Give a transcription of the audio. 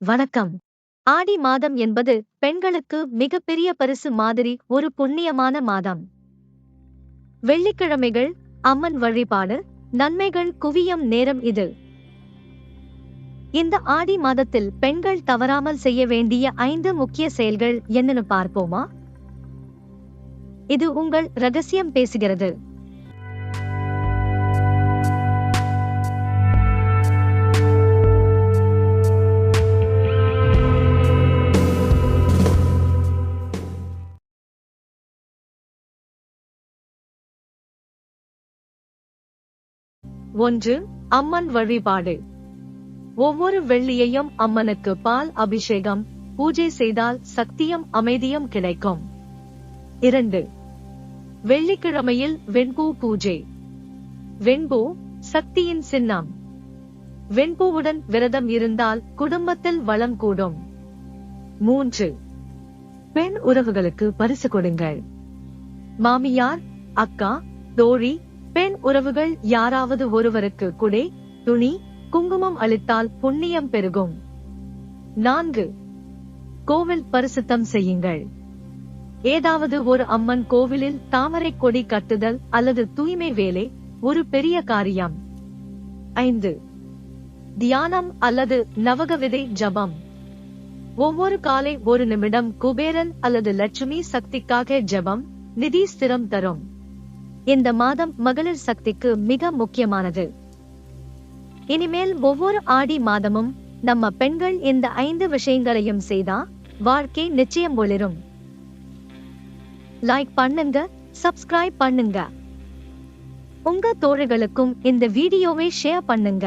வணக்கம். ஆடி மாதம் என்பது பெண்களுக்கு மிகப்பெரிய பரிசு மாதிரி ஒரு புண்ணியமான மாதம். வெள்ளிக்கிழமைகள் அம்மன் வழிபாடு நன்மைகள் குவியம் நேரம் இது. இந்த ஆடி மாதத்தில் பெண்கள் தவறாமல் செய்ய வேண்டிய ஐந்து முக்கிய செயல்கள் என்னன்னு பார்ப்போமா? இது உங்கள் ரகசியம் பேசுகிறது. ஒன்று அம்மன் வழிபாடு. ஒவ்வொரு வெள்ளியையும் அம்மனுக்கு பால் அபிஷேகம் பூஜை செய்தால் சக்தியும் அமைதியும் கிடைக்கும். இரண்டு வெள்ளிக்கிழமையில் வெண்பூ பூஜை. வெண்பூ சக்தியின் சின்னம். வெண்பூவுடன் விரதம் இருந்தால் குடும்பத்தில் வளம் கூடும். மூன்று பெண் உறவுகளுக்கு பரிசு கொடுங்கள். மாமியார் அக்கா தோழி பெண் உறவுகள் யாராவது ஒருவருக்கு குடை துணி குங்குமம் அளித்தால் புண்ணியம் பெருகும். நான்கு கோவில் பரிசுத்தம் செய்யுங்கள். ஏதாவது ஒரு அம்மன் கோவிலில் தாமரை கொடி கட்டுதல் அல்லது தூய்மை வேலை ஒரு பெரிய காரியம். ஐந்து தியானம் அல்லது நவக விதை ஜபம். ஒவ்வொரு காலை ஒரு நிமிடம் குபேரன் அல்லது லட்சுமி சக்திக்காக ஜெபம் நிதி ஸ்திரம் தரும். இந்த மாதம் மகளிர் சக்திக்கு மிக முக்கியமானது. இனிமேல் ஒவ்வொரு ஆடி மாதமும் நம்ம பெண்கள் இந்த ஐந்து விஷயங்களையும் செய்தா வாழ்க்கை நிச்சயம் ஒளிரும். லைக் பண்ணுங்க சப்ஸ்கிரைப் பண்ணுங்க. உங்க தோழர்களுக்கும் இந்த வீடியோவை ஷேர் பண்ணுங்க.